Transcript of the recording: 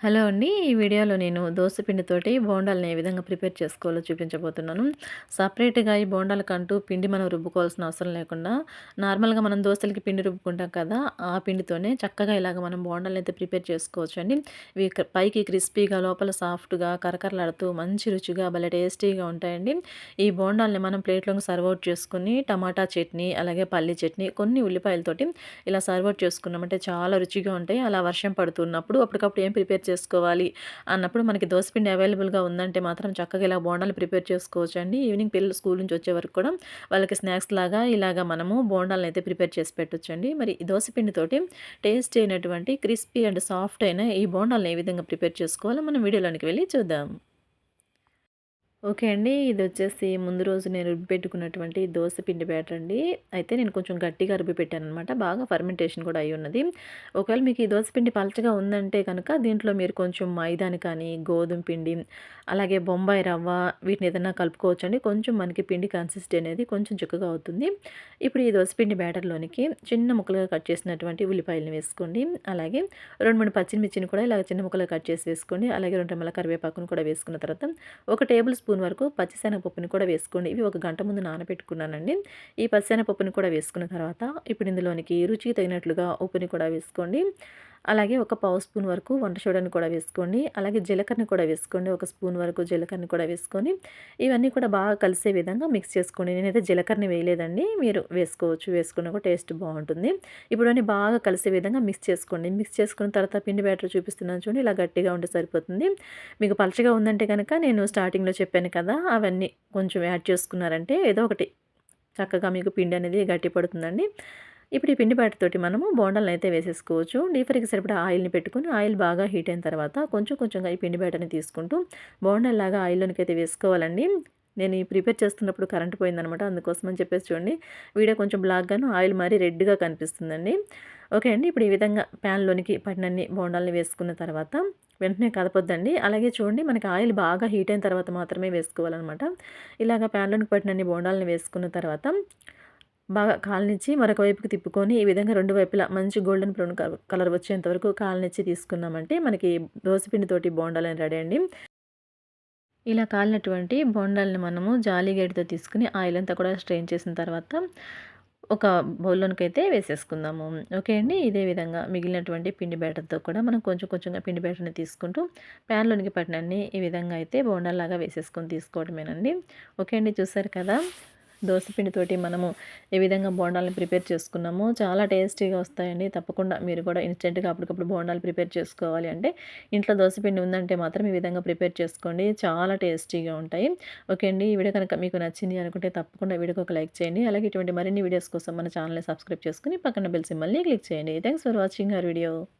Hello అండి. ఈ వీడియోలో నేను పిండితోటి బోండాలను ఏ విధంగా ప్రిపేర్ చేసుకోవాలో చూపించబోతున్నాను. సపరేట్గా ఈ బోండాలకంటూ పిండి మనం రుబ్బుకోవాల్సిన అవసరం లేకుండా నార్మల్గా మనం దోశలకి పిండి రుబ్బుకుంటాం కదా ఆ పిండితోనే చక్కగా ఇలాగ మనం బోండాలను అయితే ప్రిపేర్ చేసుకోవచ్చు అండి ఇవి పైకి క్రిస్పీగా లోపల సాఫ్ట్గా కరకరలాడుతూ మంచి రుచిగా భలే టేస్టీగా ఉంటాయండి. ఈ బోండాలని మనం ప్లేట్లోకి సర్వ్ అవుట్ చేసుకుని టమాటా చట్నీ అలాగే పల్లి చట్నీ కొన్ని ఉల్లిపాయలతోటి ఇలా సర్వ్ అవుట్ చేసుకున్నామంటే చాలా రుచిగా ఉంటాయి. అలా వర్షం పడుతున్నప్పుడు అప్పటికప్పుడు ఏం ప్రిపేర్ చేసుకోవాలి అన్నప్పుడు మనకి దోశపిండి అవైలబుల్గా ఉందంటే మాత్రం చక్కగా ఇలా బోండాలు ప్రిపేర్ చేసుకోవచ్చు అండి ఈవినింగ్ పిల్లలు స్కూల్ నుంచి వచ్చే వరకు కూడా వాళ్ళకి స్నాక్స్ లాగా ఇలాగా మనము బోండాలను అయితే ప్రిపేర్ చేసి పెట్టొచ్చండి. మరి దోశపిండితోటి టేస్ట్ అయినటువంటి క్రిస్పీ అండ్ సాఫ్ట్ అయిన ఈ బోండాలను ఏ విధంగా ప్రిపేర్ చేసుకోవాలో మనం వీడియోలోనికి వెళ్ళి చూద్దాం. ఓకే అండి. ఇది వచ్చేసి ముందు రోజు నేను రుబ్బి పెట్టుకున్నటువంటి దోశ పిండి బ్యాటర్ అండి. అయితే నేను కొంచెం గట్టిగా రుబ్బి పెట్టాను అనమాట బాగా ఫర్మెంటేషన్ కూడా అయి ఉన్నది. ఒకవేళ మీకు ఈ దోశ పిండి పలచగా ఉందంటే కనుక దీంట్లో మీరు కొంచెం మైదాని కానీ గోధుమ పిండి అలాగే బొంబాయి రవ్వ వీటిని ఏదైనా కలుపుకోవచ్చు అండి కొంచెం మనకి పిండి కన్సిస్టెంట్ అనేది కొంచెం చిక్కగా అవుతుంది. ఇప్పుడు ఈ దోశ పిండి బ్యాటర్లోనికి చిన్న ముక్కలుగా కట్ చేసినటువంటి ఉల్లిపాయలను వేసుకోండి. అలాగే రెండు మూడు పచ్చిమిర్చిని కూడా ఇలా చిన్న ముక్కలుగా కట్ చేసి వేసుకోండి. అలాగే రెండు రెమ్మల కరివేపాకును కూడా వేసుకున్న తర్వాత ఒక టేబుల్ స్పూన్ వరకు పచ్చిశనగపప్పుని కూడా వేసుకోండి. ఇవి ఒక గంట ముందు నానబెట్టుకున్నానండి. ఈ పచ్చిశనగపప్పుని కూడా వేసుకున్న తర్వాత ఇప్పుడు ఇందులోనికి రుచికి తగినట్లుగా ఉప్పుని కూడా వేసుకోండి. అలాగే ఒక పావు స్పూన్ వరకు వంట సోడాని కూడా వేసుకోండి. అలాగే జీలకర్రని కూడా వేసుకోండి. ఒక స్పూన్ వరకు జీలకర్రని కూడా వేసుకొని ఇవన్నీ కూడా బాగా కలిసే విధంగా మిక్స్ చేసుకోండి. నేనైతే జీలకర్రని వేయలేదండి. మీరు వేసుకోవచ్చు. వేసుకున్న కూడా టేస్ట్ బాగుంటుంది. ఇప్పుడు అన్నీ బాగా కలిసే విధంగా మిక్స్ చేసుకోండి. మిక్స్ చేసుకున్న తర్వాత పిండి బ్యాటర్ చూపిస్తున్నాను చూడండి. ఇలా గట్టిగా ఉంటే సరిపోతుంది. మీకు పలచగా ఉందంటే కనుక నేను స్టార్టింగ్లో చెప్పాను కదా అవన్నీ కొంచెం యాడ్ చేసుకున్నారంటే ఏదో ఒకటి చక్కగా మీకు పిండి అనేది గట్టి పడుతుందండి ఇప్పుడు ఈ పిండి తోటి మనము బోండాలను అయితే వేసేసుకోవచ్చు. డీప్ సరిపడా ఆయిల్ని పెట్టుకుని ఆయిల్ బాగా హీట్ అయిన తర్వాత కొంచెం కొంచెంగా ఈ పిండి బ్యాటర్ని తీసుకుంటూ బోండాలాగా ఆయిల్లోనికి అయితే వేసుకోవాలండి. నేను ఈ ప్రిపేర్ చేస్తున్నప్పుడు కరెంట్ పోయిందనమాట అందుకోసం అని చెప్పేసి చూడండి. వీడియో కొంచెం బ్లాక్గాను ఆయిల్ మరీ రెడ్గా కనిపిస్తుందండి. ఓకే అండి ఇప్పుడు ఈ విధంగా ప్యాన్లోనికి పడినన్ని బోండాలని వేసుకున్న తర్వాత వెంటనే కదపొద్దండి. అలాగే చూడండి మనకి ఆయిల్ బాగా హీట్ అయిన తర్వాత మాత్రమే వేసుకోవాలన్నమాట. ఇలాగ ప్యాన్లోనికి పట్టినన్ని బోండాలని వేసుకున్న తర్వాత బాగా కాలనిచ్చి మరొక వైపుకి తిప్పుకొని ఈ విధంగా రెండు వైపులా మంచి గోల్డెన్ బ్రౌన్ కలర్ వచ్చేంత వరకు కాలనిచ్చి తీసుకున్నామంటే మనకి దోసపిండితోటి బోండాలని రెడీ అండి. ఇలా కాలినటువంటి బోండాలని మనము జాలీ గేటుతో తీసుకుని ఆయిల్ అంతా కూడా స్ట్రెయిన్ చేసిన తర్వాత ఒక బౌల్లోనికి అయితే వేసేసుకుందాము. ఓకే అండి? ఇదే విధంగా మిగిలినటువంటి పిండి బ్యాటర్తో కూడా మనం కొంచెం కొంచెంగా పిండి బ్యాటర్ని తీసుకుంటూ ప్యాన్లోనికి పట్టినన్ని ఈ విధంగా అయితే బోండాలాగా వేసేసుకొని తీసుకోవడమేనండి ఓకే అండి? చూసారు కదా? దోసపిండితోటి మనము ఏ విధంగా బోండాలను ప్రిపేర్ చేసుకున్నామో చాలా టేస్టీగా వస్తాయండి. తప్పకుండా మీరు కూడా ఇన్స్టెంట్గా అప్పటికప్పుడు బోండాలు ప్రిపేర్ చేసుకోవాలి అంటే ఇంట్లో దోసపిండి ఉందంటే మాత్రం ఈ విధంగా ప్రిపేర్ చేసుకోండి. చాలా టేస్టీగా ఉంటాయి. ఓకే అండి ఈ వీడియో కనుక మీకు నచ్చింది అనుకుంటే తప్పకుండా వీడియోకి ఒక లైక్ చేయండి. అలాగే ఇటువంటి మరిన్ని వీడియోస్ కోసం మన ఛానల్ని సబ్స్క్రైబ్ చేసుకుని పక్కన బెల్ సిమ్మల్ని క్లిక్ చేయండి. Thanks for watching our video.